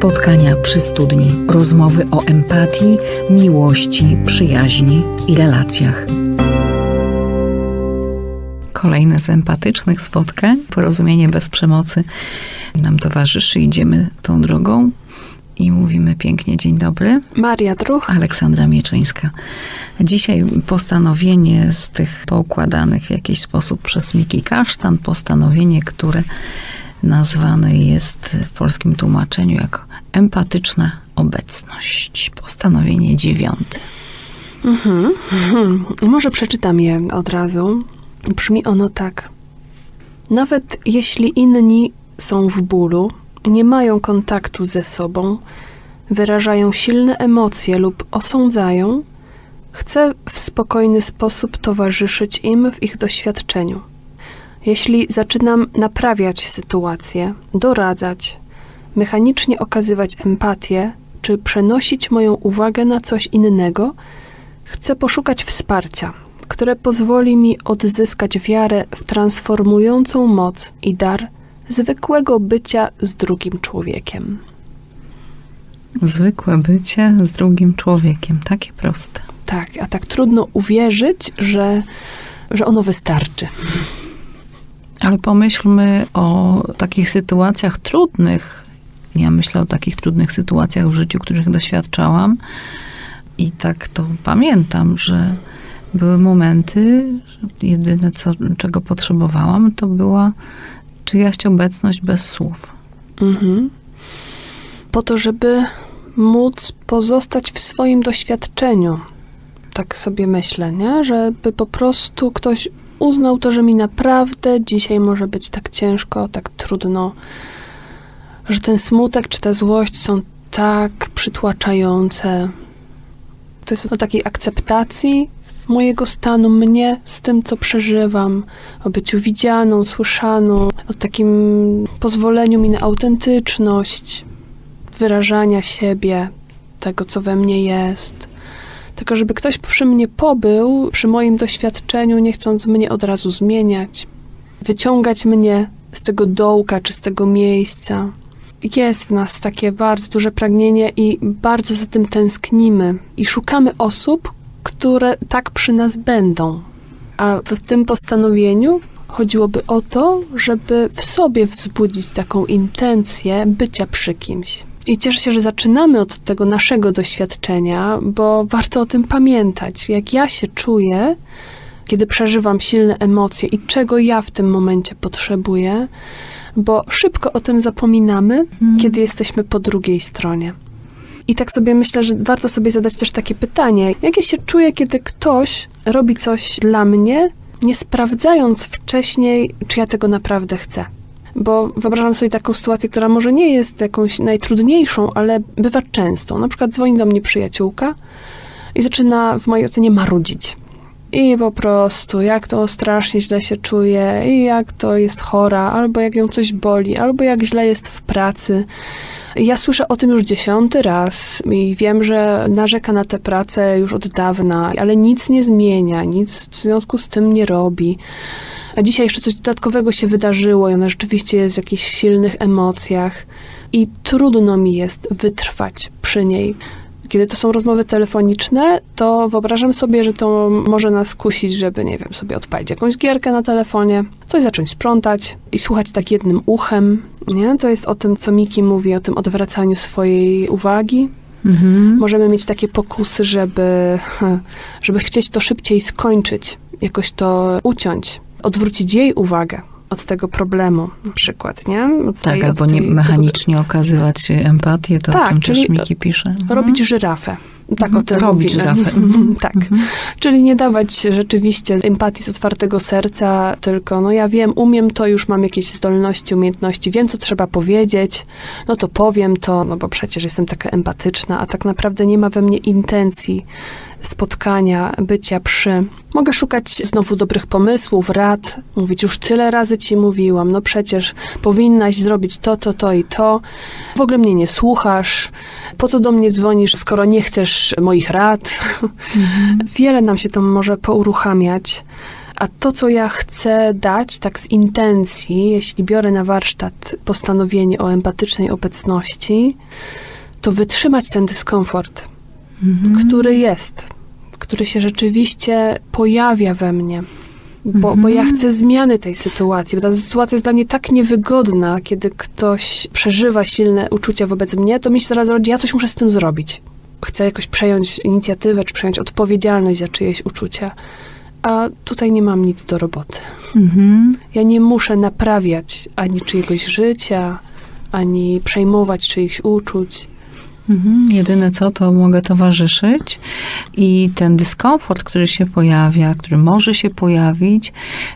Spotkania przy studni, rozmowy o empatii, miłości, przyjaźni i relacjach. Kolejne z empatycznych spotkań, porozumienie bez przemocy nam towarzyszy. Idziemy tą drogą i mówimy pięknie dzień dobry. Maria Druch. Aleksandra Mieczyńska. Dzisiaj postanowienie z tych poukładanych w jakiś sposób przez Miki Kasztan, postanowienie, które nazwane jest w polskim tłumaczeniu jako empatyczna obecność. Postanowienie dziewiąte. Mhm. Mhm. Może przeczytam je od razu. Brzmi ono tak. Nawet jeśli inni są w bólu, nie mają kontaktu ze sobą, wyrażają silne emocje lub osądzają, chcę w spokojny sposób towarzyszyć im w ich doświadczeniu. Jeśli zaczynam naprawiać sytuację, doradzać, mechanicznie okazywać empatię, czy przenosić moją uwagę na coś innego, chcę poszukać wsparcia, które pozwoli mi odzyskać wiarę w transformującą moc i dar zwykłego bycia z drugim człowiekiem. Zwykłe bycie z drugim człowiekiem. Takie proste. Tak, a tak trudno uwierzyć, że, że ono wystarczy. Ale pomyślmy o takich sytuacjach trudnych. Ja myślę o takich trudnych sytuacjach w życiu, których doświadczałam. I tak to pamiętam, że były momenty, że jedyne, co, czego potrzebowałam, to była czyjaś obecność bez słów. Mhm. Po to, żeby móc pozostać w swoim doświadczeniu. Tak sobie myślę, nie? Żeby po prostu ktoś uznał to, że mi naprawdę dzisiaj może być tak ciężko, tak trudno, że ten smutek czy ta złość są tak przytłaczające. To jest o takiej akceptacji mojego stanu, mnie z tym, co przeżywam, o byciu widzianą, słyszaną, o takim pozwoleniu mi na autentyczność, wyrażania siebie, tego, co we mnie jest. Tylko, żeby ktoś przy mnie pobył, przy moim doświadczeniu, nie chcąc mnie od razu zmieniać, wyciągać mnie z tego dołka czy z tego miejsca. Jest w nas takie bardzo duże pragnienie i bardzo za tym tęsknimy. I szukamy osób, które tak przy nas będą. A w tym postanowieniu chodziłoby o to, żeby w sobie wzbudzić taką intencję bycia przy kimś. I cieszę się, że zaczynamy od tego naszego doświadczenia, bo warto o tym pamiętać. Jak ja się czuję, kiedy przeżywam silne emocje i czego ja w tym momencie potrzebuję, bo szybko o tym zapominamy, Mhm. kiedy jesteśmy po drugiej stronie. I tak sobie myślę, że warto sobie zadać też takie pytanie: jak ja się czuję, kiedy ktoś robi coś dla mnie, nie sprawdzając wcześniej, czy ja tego naprawdę chcę? Bo wyobrażam sobie taką sytuację, która może nie jest jakąś najtrudniejszą, ale bywa częstą. Na przykład dzwoni do mnie przyjaciółka i zaczyna w mojej ocenie marudzić. I po prostu, jak to strasznie źle się czuje, i jak to jest chora, albo jak ją coś boli, albo jak źle jest w pracy. Ja słyszę o tym już dziesiąty raz i wiem, że narzeka na tę pracę już od dawna, ale nic nie zmienia, nic w związku z tym nie robi. A dzisiaj jeszcze coś dodatkowego się wydarzyło i ona rzeczywiście jest w jakichś silnych emocjach i trudno mi jest wytrwać przy niej. Kiedy to są rozmowy telefoniczne, to wyobrażam sobie, że to może nas kusić, żeby, nie wiem, sobie odpalić jakąś gierkę na telefonie, coś zacząć sprzątać i słuchać tak jednym uchem, nie? To jest o tym, co Miki mówi, o tym odwracaniu swojej uwagi. Mhm. Możemy mieć takie pokusy, żeby, żeby chcieć to szybciej skończyć, jakoś to uciąć, odwrócić jej uwagę od tego problemu, na przykład, nie? Od Tak, tej- albo od nie tej- mechanicznie okazywać empatię, to Tak, o czym czyli Miki pisze. Mhm. Robić żyrafę. Tak Mhm. o tym Robić żyrafę. tak. Mhm. Czyli nie dawać rzeczywiście empatii z otwartego serca, tylko no ja wiem, umiem to, już mam jakieś zdolności, umiejętności, wiem, co trzeba powiedzieć, no to powiem to, no bo przecież jestem taka empatyczna, a tak naprawdę nie ma we mnie intencji spotkania, bycia przy. Mogę szukać znowu dobrych pomysłów, rad, mówić już tyle razy ci mówiłam, no przecież powinnaś zrobić to, to, to i to. W ogóle mnie nie słuchasz. Po co do mnie dzwonisz, skoro nie chcesz moich rad? Wiele nam się to może pouruchamiać. A to, co ja chcę dać, tak z intencji, jeśli biorę na warsztat postanowienie o empatycznej obecności, to wytrzymać ten dyskomfort, Mhm. który jest, który się rzeczywiście pojawia we mnie. Bo, Mhm. bo ja chcę zmiany tej sytuacji, bo ta sytuacja jest dla mnie tak niewygodna, kiedy ktoś przeżywa silne uczucia wobec mnie, to mi się zaraz rodzi, ja coś muszę z tym zrobić. Chcę jakoś przejąć inicjatywę, czy przejąć odpowiedzialność za czyjeś uczucia. A tutaj nie mam nic do roboty. Mhm. Ja nie muszę naprawiać ani czyjegoś życia, ani przejmować czyichś uczuć. Mhm. Jedyne co, to mogę towarzyszyć i ten dyskomfort, który się pojawia, który może się pojawić,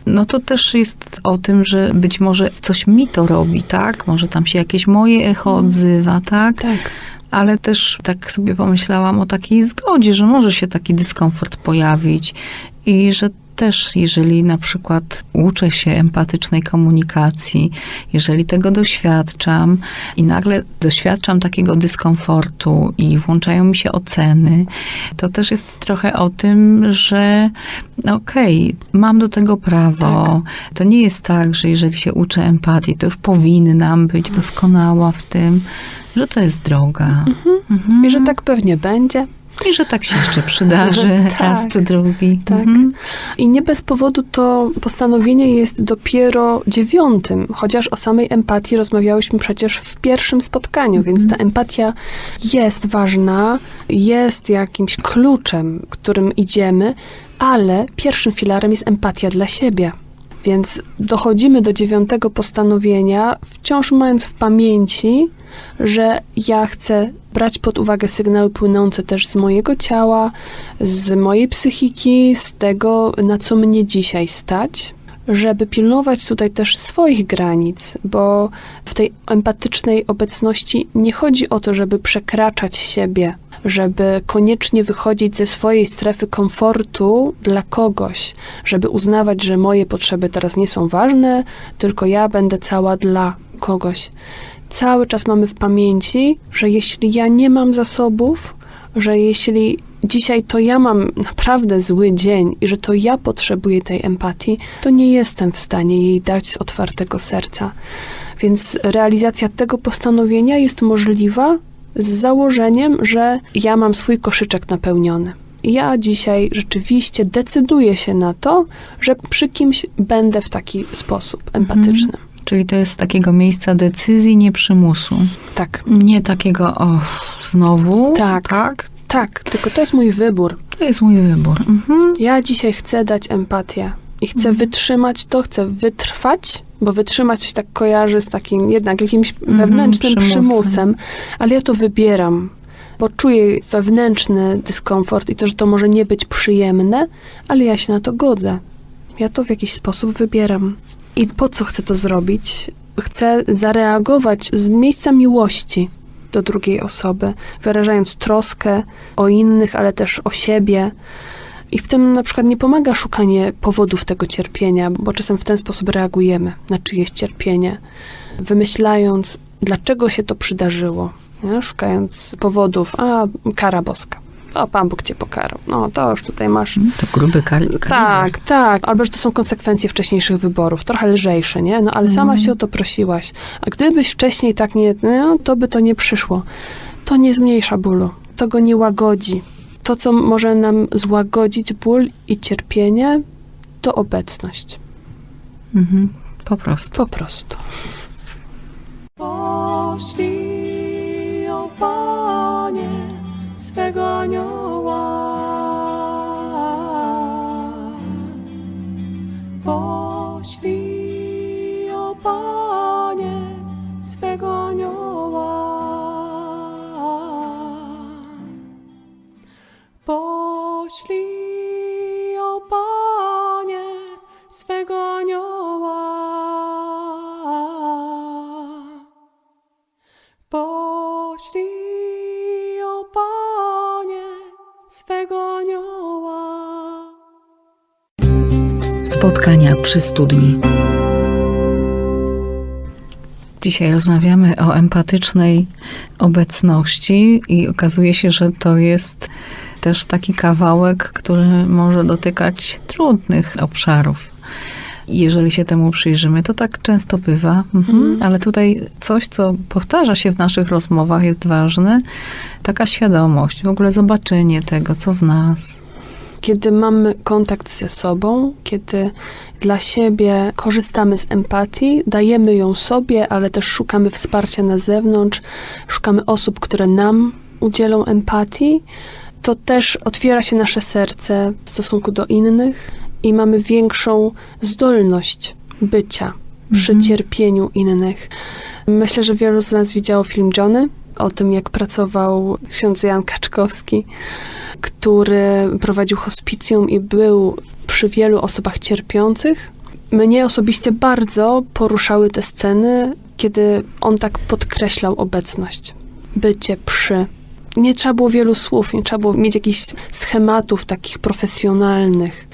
no to też jest o tym, że być może coś mi to robi, tak? Może tam się jakieś moje echo odzywa, tak? Tak. Ale też tak sobie pomyślałam o takiej zgodzie, że może się taki dyskomfort pojawić i że też, jeżeli na przykład uczę się empatycznej komunikacji, jeżeli tego doświadczam i nagle doświadczam takiego dyskomfortu i włączają mi się oceny, to też jest trochę o tym, że no okej, mam do tego prawo. To nie jest tak, że jeżeli się uczę empatii, to już powinnam być doskonała w tym, że to jest droga. Mhm. I że tak pewnie będzie. I że tak się jeszcze przydarzy Tak. raz czy drugi. Tak. Mhm. I nie bez powodu to postanowienie jest dopiero dziewiątym, chociaż o samej empatii rozmawiałyśmy przecież w pierwszym spotkaniu, więc ta empatia jest ważna, jest jakimś kluczem, którym idziemy, ale pierwszym filarem jest empatia dla siebie. Więc dochodzimy do dziewiątego postanowienia, wciąż mając w pamięci, że ja chcę brać pod uwagę sygnały płynące też z mojego ciała, z mojej psychiki, z tego, na co mnie dzisiaj stać, żeby pilnować tutaj też swoich granic, bo w tej empatycznej obecności nie chodzi o to, żeby przekraczać siebie, żeby koniecznie wychodzić ze swojej strefy komfortu dla kogoś, żeby uznawać, że moje potrzeby teraz nie są ważne, tylko ja będę cała dla kogoś. Cały czas mamy w pamięci, że jeśli ja nie mam zasobów, że jeśli dzisiaj to ja mam naprawdę zły dzień i że to ja potrzebuję tej empatii, to nie jestem w stanie jej dać z otwartego serca. Więc realizacja tego postanowienia jest możliwa z założeniem, że ja mam swój koszyczek napełniony. Ja dzisiaj rzeczywiście decyduję się na to, że przy kimś będę w taki sposób empatyczny. Czyli to jest takiego miejsca decyzji, nie przymusu. Tak, Nie takiego, o, znowu. Tak. tak. tak, tylko to jest mój wybór. To jest mój wybór. Mhm. Ja dzisiaj chcę dać empatię i chcę wytrzymać to, chcę wytrwać, bo wytrzymać się tak kojarzy z takim jednak jakimś wewnętrznym przymusem. przymusem, ale ja to wybieram, bo czuję wewnętrzny dyskomfort i to, że to może nie być przyjemne, ale ja się na to godzę. Ja to w jakiś sposób wybieram. I po co chcę to zrobić? Chcę zareagować z miejsca miłości do drugiej osoby, wyrażając troskę o innych, ale też o siebie. I w tym na przykład nie pomaga szukanie powodów tego cierpienia, bo czasem w ten sposób reagujemy na czyjeś cierpienie, wymyślając, dlaczego się to przydarzyło, nie? szukając powodów, a kara boska. O, Pan Bóg cię pokarał. No, to już tutaj masz To gruby kal- tak, tak. Albo że to są konsekwencje wcześniejszych wyborów. Trochę lżejsze, nie? No ale sama się o to prosiłaś. A gdybyś wcześniej tak nie, no, to by to nie przyszło. To nie zmniejsza bólu. To go nie łagodzi. To, co może nam złagodzić ból i cierpienie, to obecność. Mhm. Po prostu. Po prostu. Poślij, swego anioła. Swego anioła. Spotkania przy studni. Dzisiaj rozmawiamy o empatycznej obecności i okazuje się, że to jest też taki kawałek, który może dotykać trudnych obszarów. Jeżeli się temu przyjrzymy, to tak często bywa, mhm. Mhm. ale tutaj coś, co powtarza się w naszych rozmowach, jest ważne. Taka świadomość, w ogóle zobaczenie tego, co w nas. Kiedy mamy kontakt ze sobą, kiedy dla siebie korzystamy z empatii, dajemy ją sobie, ale też szukamy wsparcia na zewnątrz, szukamy osób, które nam udzielą empatii, to też otwiera się nasze serce w stosunku do innych i mamy większą zdolność bycia przy Mhm. cierpieniu innych. Myślę, że wielu z nas widziało film Johnny o tym, jak pracował ksiądz Jan Kaczkowski, który prowadził hospicjum i był przy wielu osobach cierpiących. Mnie osobiście bardzo poruszały te sceny, kiedy on tak podkreślał obecność, bycie przy. Nie trzeba było wielu słów, nie trzeba było mieć jakichś schematów takich profesjonalnych.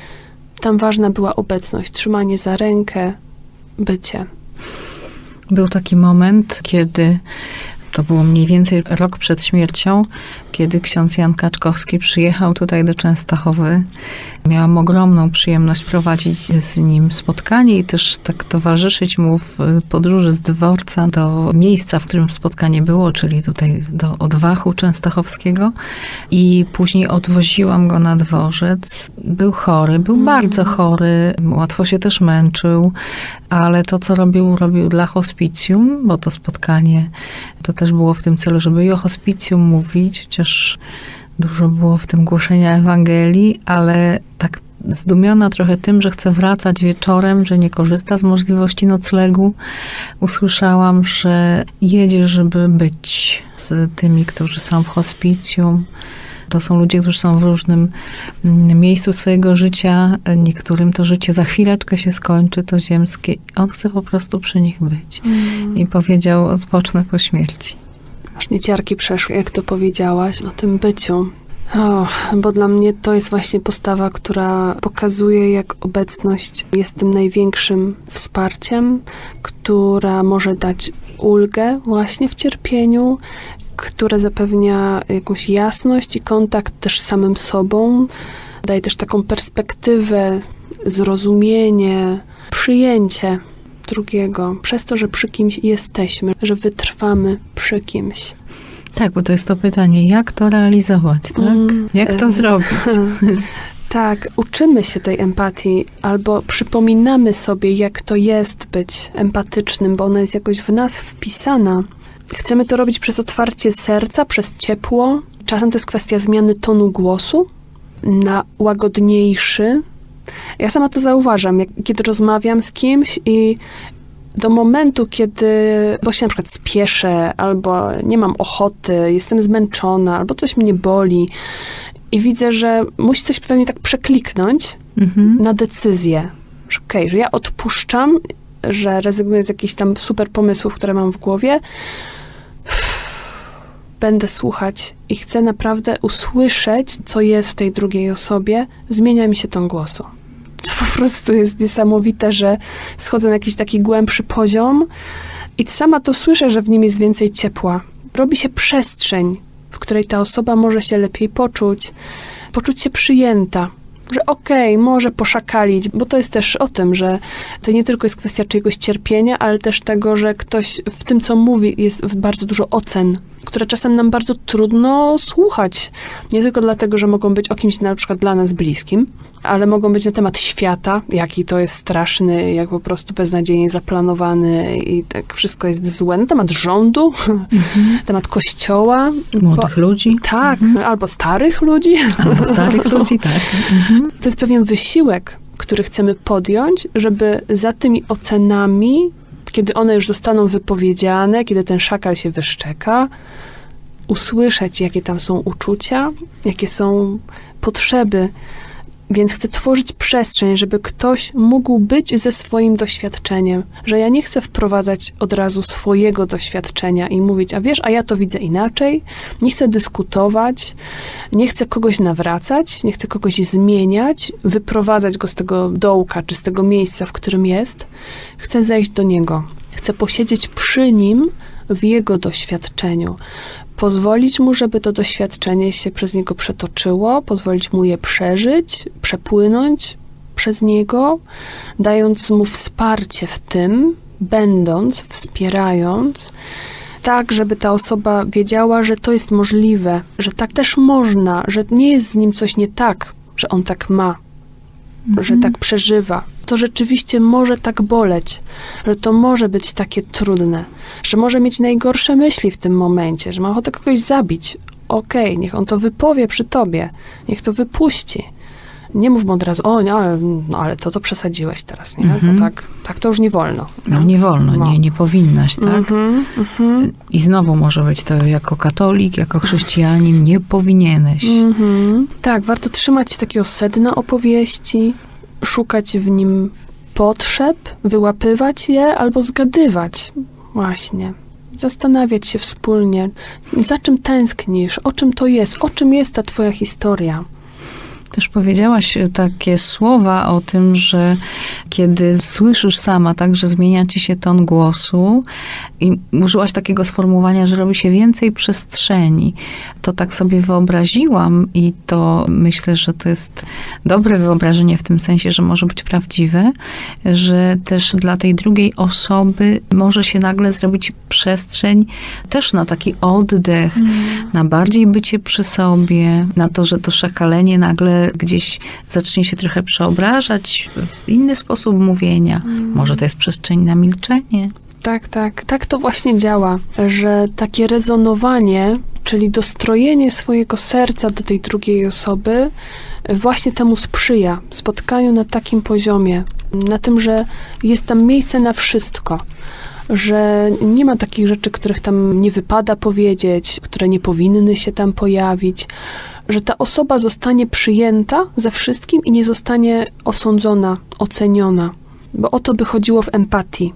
Tam ważna była obecność, trzymanie za rękę, bycie. Był taki moment, kiedy to było mniej więcej rok przed śmiercią, kiedy ksiądz Jan Kaczkowski przyjechał tutaj do Częstochowy. Miałam ogromną przyjemność prowadzić z nim spotkanie i też tak towarzyszyć mu w podróży z dworca do miejsca, w którym spotkanie było, czyli tutaj do Odwachu Częstochowskiego. I później odwoziłam go na dworzec. Był chory, był bardzo chory, łatwo się też męczył, ale to, co robił, robił dla hospicjum, bo to spotkanie to też było w tym celu, żeby i o hospicjum mówić, chociaż dużo było w tym głoszenia Ewangelii, ale tak zdumiona trochę tym, że chce wracać wieczorem, że nie korzysta z możliwości noclegu, usłyszałam, że jedzie, żeby być z tymi, którzy są w hospicjum. To są ludzie, którzy są w różnym mm, miejscu swojego życia. Niektórym to życie za chwileczkę się skończy, to ziemskie. On chce po prostu przy nich być. I powiedział, odpocznę po śmierci. Aż ciarki przeszły, jak to powiedziałaś, o tym byciu. O, bo dla mnie to jest właśnie postawa, która pokazuje, jak obecność jest tym największym wsparciem, która może dać ulgę właśnie w cierpieniu, które zapewnia jakąś jasność i kontakt też z samym sobą. Daje też taką perspektywę, zrozumienie, przyjęcie drugiego, przez to, że przy kimś jesteśmy, że wytrwamy przy kimś. Tak, bo to jest to pytanie, jak to realizować, tak? Mm, Jak to e, zrobić? Tak, uczymy się tej empatii, albo przypominamy sobie, jak to jest być empatycznym, bo ona jest jakoś w nas wpisana. Chcemy to robić przez otwarcie serca, przez ciepło. Czasem to jest kwestia zmiany tonu głosu na łagodniejszy. Ja sama to zauważam, jak, kiedy rozmawiam z kimś i do momentu, kiedy bo się na przykład spieszę, albo nie mam ochoty, jestem zmęczona, albo coś mnie boli i widzę, że musi coś we mnie tak przekliknąć Mhm. na decyzję, że okej, że ja odpuszczam, że rezygnuję z jakichś tam super pomysłów, które mam w głowie. Będę słuchać i chcę naprawdę usłyszeć, co jest w tej drugiej osobie. Zmienia mi się ton głosu. To po prostu jest niesamowite, że schodzę na jakiś taki głębszy poziom i sama to słyszę, że w nim jest więcej ciepła. Robi się przestrzeń, w której ta osoba może się lepiej poczuć, poczuć się przyjęta. Że okej, może poszakalić, bo to jest też o tym, że to nie tylko jest kwestia czyjegoś cierpienia, ale też tego, że ktoś w tym, co mówi, jest bardzo dużo ocen, które czasem nam bardzo trudno słuchać. Nie tylko dlatego, że mogą być o kimś na przykład dla nas bliskim, ale mogą być na temat świata, jaki to jest straszny, jak po prostu beznadziejnie zaplanowany i tak wszystko jest złe. Na temat rządu, temat kościoła. Młodych ludzi, Tak, albo starych ludzi. albo starych ludzi, tak. Mhm. To jest pewien wysiłek, który chcemy podjąć, żeby za tymi ocenami, kiedy one już zostaną wypowiedziane, kiedy ten szakal się wyszczeka, usłyszeć, jakie tam są uczucia, jakie są potrzeby. Więc chcę tworzyć przestrzeń, żeby ktoś mógł być ze swoim doświadczeniem, że ja nie chcę wprowadzać od razu swojego doświadczenia i mówić, a wiesz, a ja to widzę inaczej. Nie chcę dyskutować, nie chcę kogoś nawracać, nie chcę kogoś zmieniać, wyprowadzać go z tego dołka czy z tego miejsca, w którym jest. Chcę zejść do niego. Chcę posiedzieć przy nim, w jego doświadczeniu. Pozwolić mu, żeby to doświadczenie się przez niego przetoczyło, pozwolić mu je przeżyć, przepłynąć przez niego, dając mu wsparcie w tym, będąc, wspierając, tak, żeby ta osoba wiedziała, że to jest możliwe, że tak też można, że nie jest z nim coś nie tak, że on tak ma, że tak przeżywa. To rzeczywiście może tak boleć, że to może być takie trudne, że może mieć najgorsze myśli w tym momencie, że ma ochotę kogoś zabić. Okej, niech on to wypowie przy tobie, niech to wypuści. Nie mów mu od razu, o, nie, ale, no, ale to to przesadziłeś teraz, nie? Mhm. No tak, tak to już nie wolno. No nie wolno, No. nie, nie powinnaś, tak? Mhm, mhm. I znowu może być to jako katolik, jako chrześcijanin, nie powinieneś. Mhm. Tak, warto trzymać się takiego sedna opowieści, szukać w nim potrzeb, wyłapywać je albo zgadywać. Właśnie. Zastanawiać się wspólnie, za czym tęsknisz, o czym to jest, o czym jest ta twoja historia. Też powiedziałaś e, takie słowa o tym, że kiedy słyszysz sama, tak, że zmienia ci się ton głosu i użyłaś takiego sformułowania, że robi się więcej przestrzeni. To tak sobie wyobraziłam i to myślę, że to jest dobre wyobrażenie w tym sensie, że może być prawdziwe, że też dla tej drugiej osoby może się nagle zrobić przestrzeń też na taki oddech, na bardziej bycie przy sobie, na to, że to szakalenie nagle gdzieś zacznie się trochę przeobrażać w inny sposób mówienia. Może to jest przestrzeń na milczenie. Tak, tak. Tak to właśnie działa, że takie rezonowanie, czyli dostrojenie swojego serca do tej drugiej osoby, właśnie temu sprzyja. Spotkaniu na takim poziomie, na tym, że jest tam miejsce na wszystko. Że nie ma takich rzeczy, których tam nie wypada powiedzieć, które nie powinny się tam pojawić, że ta osoba zostanie przyjęta ze wszystkim i nie zostanie osądzona, oceniona. Bo o to by chodziło w empatii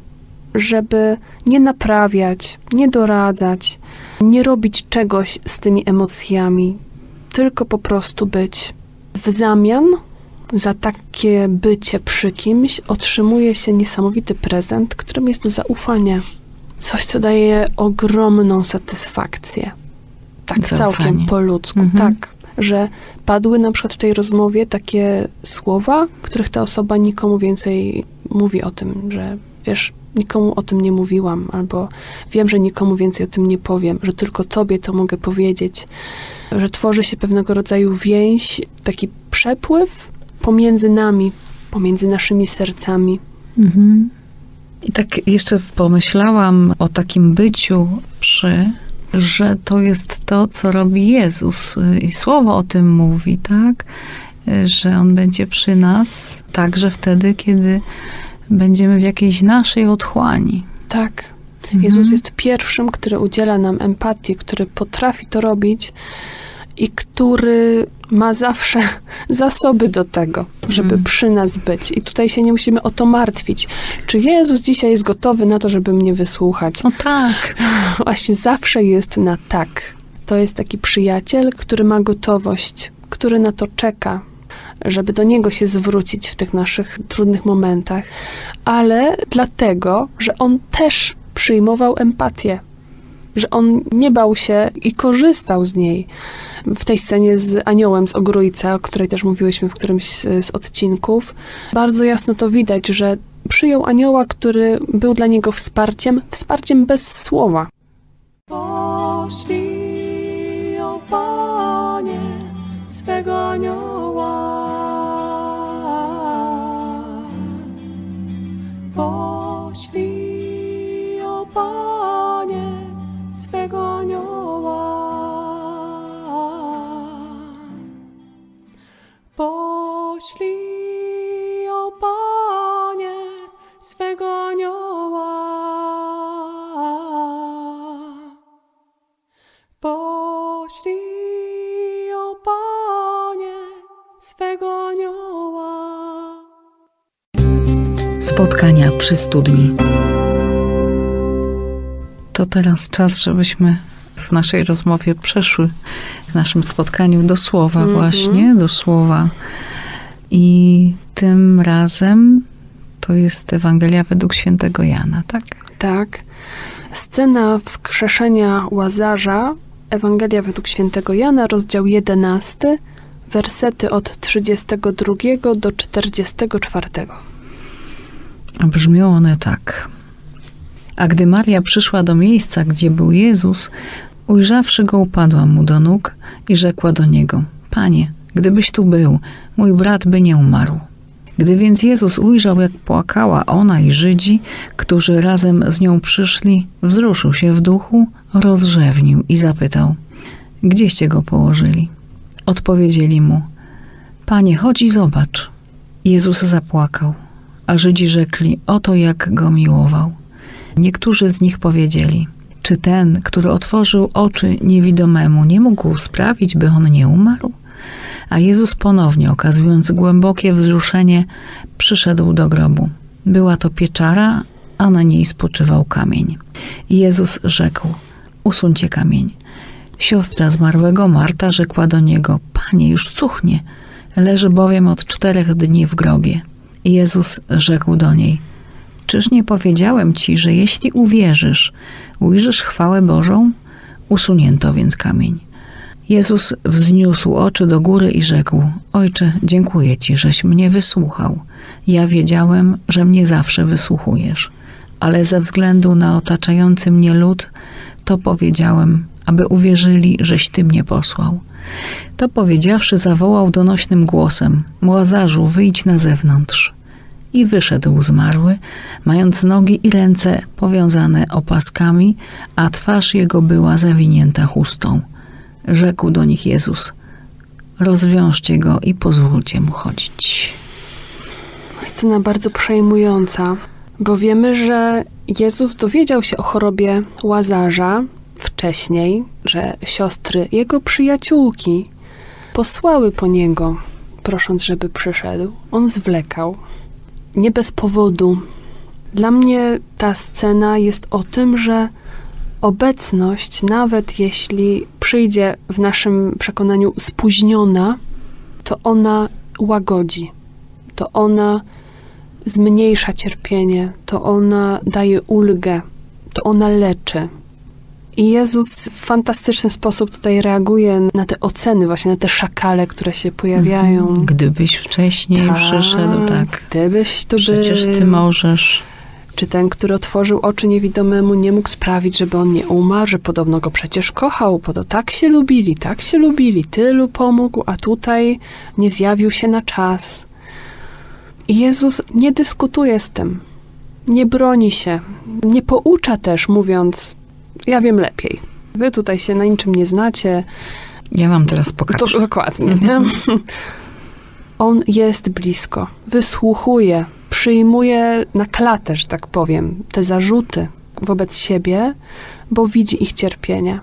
żeby nie naprawiać, nie doradzać, nie robić czegoś z tymi emocjami, tylko po prostu być. W zamian za takie bycie przy kimś otrzymuje się niesamowity prezent, którym jest zaufanie. Coś, co daje ogromną satysfakcję. Tak Zaufanie. całkiem po ludzku, Mhm. tak. Że padły na przykład w tej rozmowie takie słowa, których ta osoba nikomu więcej mówi o tym, że wiesz, nikomu o tym nie mówiłam, albo wiem, że nikomu więcej o tym nie powiem, że tylko tobie to mogę powiedzieć, że tworzy się pewnego rodzaju więź, taki przepływ pomiędzy nami, pomiędzy naszymi sercami. Mhm. I tak jeszcze pomyślałam o takim byciu przy, że to jest to, co robi Jezus. I słowo o tym mówi, tak? Że On będzie przy nas także wtedy, kiedy będziemy w jakiejś naszej otchłani. Tak. Mhm. Jezus jest pierwszym, który udziela nam empatii, który potrafi to robić i który ma zawsze zasoby do tego, żeby Mhm. przy nas być. I tutaj się nie musimy o to martwić. Czy Jezus dzisiaj jest gotowy na to, żeby mnie wysłuchać? No tak. Właśnie zawsze jest na tak. To jest taki przyjaciel, który ma gotowość, który na to czeka, żeby do niego się zwrócić w tych naszych trudnych momentach, ale dlatego, że on też przyjmował empatię, że on nie bał się i korzystał z niej. W tej scenie z aniołem z Ogrójca, o której też mówiłyśmy w którymś z, z odcinków, bardzo jasno to widać, że przyjął anioła, który był dla niego wsparciem, wsparciem bez słowa. Poślij, o Panie, swego anioła. Poślij, o Panie, swego anioła. Poślij, o Panie, swego anioła. Spotkania przy studni. To teraz czas, żebyśmy w naszej rozmowie przeszły naszym spotkaniu do słowa Mhm. właśnie, do słowa. I tym razem to jest Ewangelia według świętego Jana, tak? Tak. Scena wskrzeszenia Łazarza, Ewangelia według świętego Jana, rozdział 11, wersety od 32 do 44. Brzmią one tak. A gdy Maria przyszła do miejsca, gdzie był Jezus, ujrzawszy go, upadła mu do nóg i rzekła do niego: Panie, gdybyś tu był, mój brat by nie umarł. Gdy więc Jezus ujrzał, jak płakała ona i Żydzi, którzy razem z nią przyszli, wzruszył się w duchu, rozrzewnił i zapytał: Gdzieście go położyli? Odpowiedzieli mu: Panie, chodź i zobacz. Jezus zapłakał, a Żydzi rzekli: Oto jak go miłował. Niektórzy z nich powiedzieli: Czy ten, który otworzył oczy niewidomemu, nie mógł sprawić, by on nie umarł? A Jezus ponownie, okazując głębokie wzruszenie, przyszedł do grobu. Była to pieczara, a na niej spoczywał kamień. Jezus rzekł: Usuńcie kamień. Siostra zmarłego Marta rzekła do niego: Panie, już cuchnie, leży bowiem od czterech dni w grobie. Jezus rzekł do niej: Czyż nie powiedziałem ci, że jeśli uwierzysz, ujrzysz chwałę Bożą? Usunięto więc kamień. Jezus wzniósł oczy do góry i rzekł: Ojcze, dziękuję ci, żeś mnie wysłuchał. Ja wiedziałem, że mnie zawsze wysłuchujesz, ale ze względu na otaczający mnie lud, to powiedziałem, aby uwierzyli, żeś ty mnie posłał. To powiedziawszy, zawołał donośnym głosem: Łazarzu, wyjdź na zewnątrz. I wyszedł zmarły, mając nogi i ręce powiązane opaskami, a twarz jego była zawinięta chustą. Rzekł do nich Jezus: Rozwiążcie go i pozwólcie mu chodzić. Scena bardzo przejmująca, bo wiemy, że Jezus dowiedział się o chorobie Łazarza wcześniej, że siostry, jego przyjaciółki, posłały po niego, prosząc, żeby przyszedł. On zwlekał. Nie bez powodu. Dla mnie ta scena jest o tym, że obecność, nawet jeśli przyjdzie w naszym przekonaniu spóźniona, to ona łagodzi, to ona zmniejsza cierpienie, to ona daje ulgę, to ona leczy. I Jezus w fantastyczny sposób tutaj reaguje na te oceny, właśnie na te szakale, które się pojawiają. Gdybyś wcześniej przyszedł, tak. Gdybyś tu Przecież ty możesz. Czy ten, który otworzył oczy niewidomemu, nie mógł sprawić, żeby on nie umarł, że podobno go przecież kochał, bo to tak się lubili, tak się lubili, tylu pomógł, a tutaj nie zjawił się na czas. I Jezus nie dyskutuje z tym, nie broni się, nie poucza też, mówiąc: Ja wiem lepiej. Wy tutaj się na niczym nie znacie, Ja wam teraz to pokażę. dokładnie, nie? On jest blisko, wysłuchuje, przyjmuje na klatę, że tak powiem, te zarzuty wobec siebie, bo widzi ich cierpienie.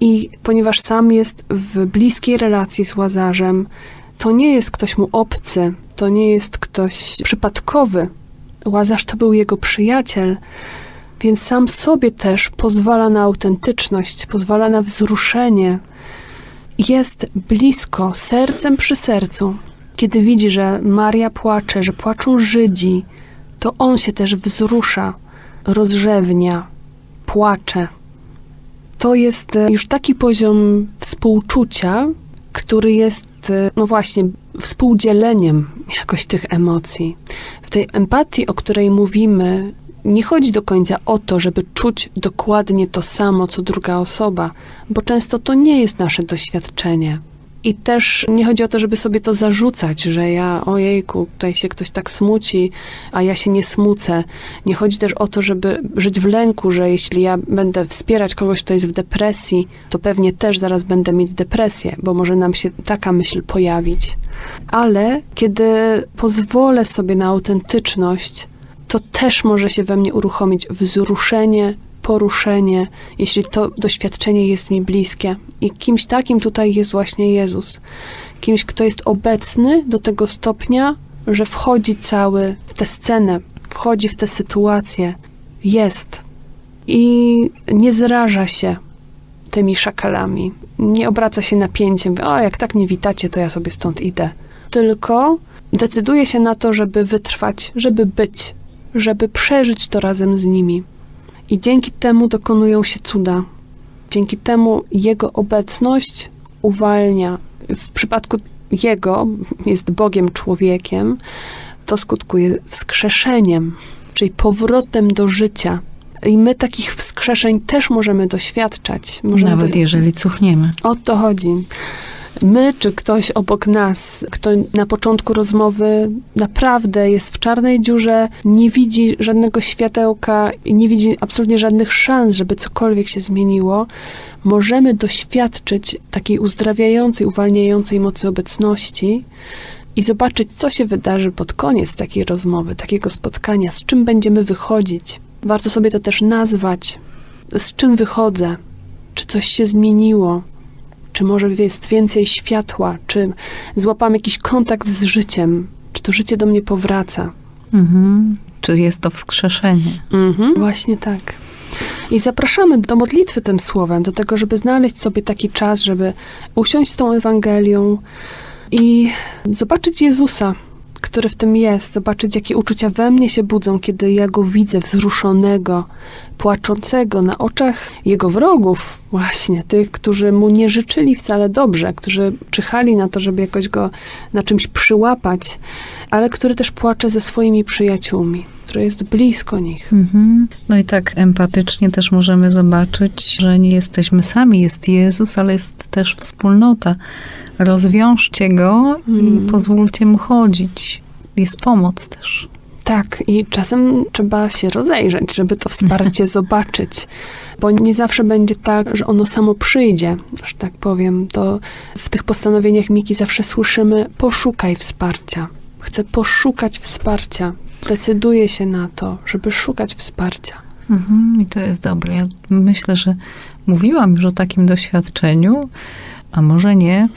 I ponieważ sam jest w bliskiej relacji z Łazarzem, to nie jest ktoś mu obcy, to nie jest ktoś przypadkowy. Łazarz to był jego przyjaciel, więc sam sobie też pozwala na autentyczność, pozwala na wzruszenie, jest blisko, sercem przy sercu. Kiedy widzi, że Maria płacze, że płaczą Żydzi, to on się też wzrusza, rozrzewnia, płacze. To jest e, już taki poziom współczucia, który jest, e, no właśnie, współdzieleniem jakoś tych emocji. W tej empatii, o której mówimy, nie chodzi do końca o to, żeby czuć dokładnie to samo, co druga osoba, bo często to nie jest nasze doświadczenie. I też nie chodzi o to, żeby sobie to zarzucać, że ja, ojejku, tutaj się ktoś tak smuci, a ja się nie smucę. Nie chodzi też o to, żeby żyć w lęku, że jeśli ja będę wspierać kogoś, kto jest w depresji, to pewnie też zaraz będę mieć depresję, bo może nam się taka myśl pojawić. Ale kiedy pozwolę sobie na autentyczność, to też może się we mnie uruchomić wzruszenie, poruszenie, jeśli to doświadczenie jest mi bliskie. I kimś takim tutaj jest właśnie Jezus. Kimś, kto jest obecny do tego stopnia, że wchodzi cały w tę scenę, wchodzi w tę sytuację, jest i nie zraża się tymi szakalami. Nie obraca się napięciem, o jak tak mnie witacie, to ja sobie stąd idę. Tylko decyduje się na to, żeby wytrwać, żeby być, żeby przeżyć to razem z nimi. I dzięki temu dokonują się cuda. Dzięki temu Jego obecność uwalnia. W przypadku Jego jest Bogiem człowiekiem, to skutkuje wskrzeszeniem, czyli powrotem do życia. I my takich wskrzeszeń też możemy doświadczać. Możemy Nawet do... jeżeli cuchniemy. O to chodzi. My, czy ktoś obok nas, kto na początku rozmowy naprawdę jest w czarnej dziurze, nie widzi żadnego światełka i nie widzi absolutnie żadnych szans, żeby cokolwiek się zmieniło, możemy doświadczyć takiej uzdrawiającej, uwalniającej mocy obecności i zobaczyć, co się wydarzy pod koniec takiej rozmowy, takiego spotkania, z czym będziemy wychodzić. Warto sobie to też nazwać, z czym wychodzę, czy coś się zmieniło, czy może jest więcej światła, czy złapam jakiś kontakt z życiem, czy to życie do mnie powraca. Mhm. Czy jest to wskrzeszenie? Mhm. Właśnie tak. I zapraszamy do modlitwy tym słowem, do tego, żeby znaleźć sobie taki czas, żeby usiąść z tą Ewangelią i zobaczyć Jezusa, który w tym jest, zobaczyć, jakie uczucia we mnie się budzą, kiedy ja go widzę wzruszonego, płaczącego na oczach jego wrogów, właśnie tych, którzy mu nie życzyli wcale dobrze, którzy czyhali na to, żeby jakoś go na czymś przyłapać, ale który też płacze ze swoimi przyjaciółmi, który jest blisko nich. Mhm. No i tak empatycznie też możemy zobaczyć, że nie jesteśmy sami, jest Jezus, ale jest też wspólnota. Rozwiążcie go Mm. i pozwólcie mu chodzić. Jest pomoc też. Tak, i czasem trzeba się rozejrzeć, żeby to wsparcie zobaczyć, bo nie zawsze będzie tak, że ono samo przyjdzie, że tak powiem. To w tych postanowieniach Miki zawsze słyszymy: poszukaj wsparcia. Chcę poszukać wsparcia. Decyduję się na to, żeby szukać wsparcia. Mhm. I to jest dobre. Ja myślę, że mówiłam już o takim doświadczeniu, a może nie,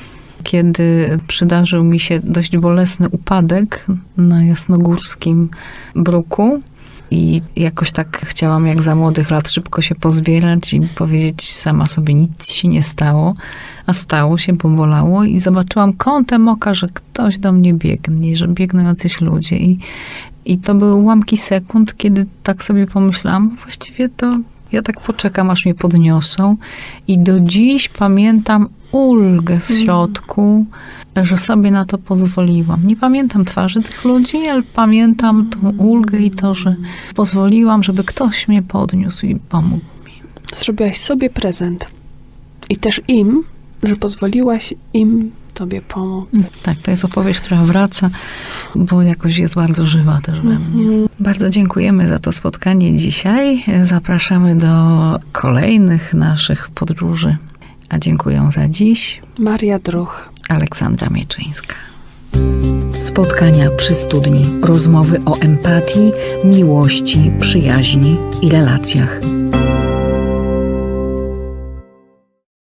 kiedy przydarzył mi się dość bolesny upadek na jasnogórskim bruku. I jakoś tak chciałam, jak za młodych lat, szybko się pozbierać i powiedzieć sama sobie, nic się nie stało. A stało się, bo bolało i zobaczyłam kątem oka, że ktoś do mnie biegnie, że biegną jacyś ludzie. I, i to były ułamki sekund, kiedy tak sobie pomyślałam, właściwie to ja tak poczekam, aż mnie podniosą. I do dziś pamiętam ulgę w środku, że sobie na to pozwoliłam. Nie pamiętam twarzy tych ludzi, ale pamiętam tą ulgę i to, że pozwoliłam, żeby ktoś mnie podniósł i pomógł mi. Zrobiłaś sobie prezent i też im, że pozwoliłaś im tobie pomóc. Tak, to jest opowieść, która wraca, bo jakoś jest bardzo żywa też we mnie. Mhm. Bardzo dziękujemy za to spotkanie dzisiaj. Zapraszamy do kolejnych naszych podróży. A dziękuję za dziś Maria Druch. Aleksandra Mieczyńska. Spotkania przy studni, rozmowy o empatii, miłości, przyjaźni i relacjach.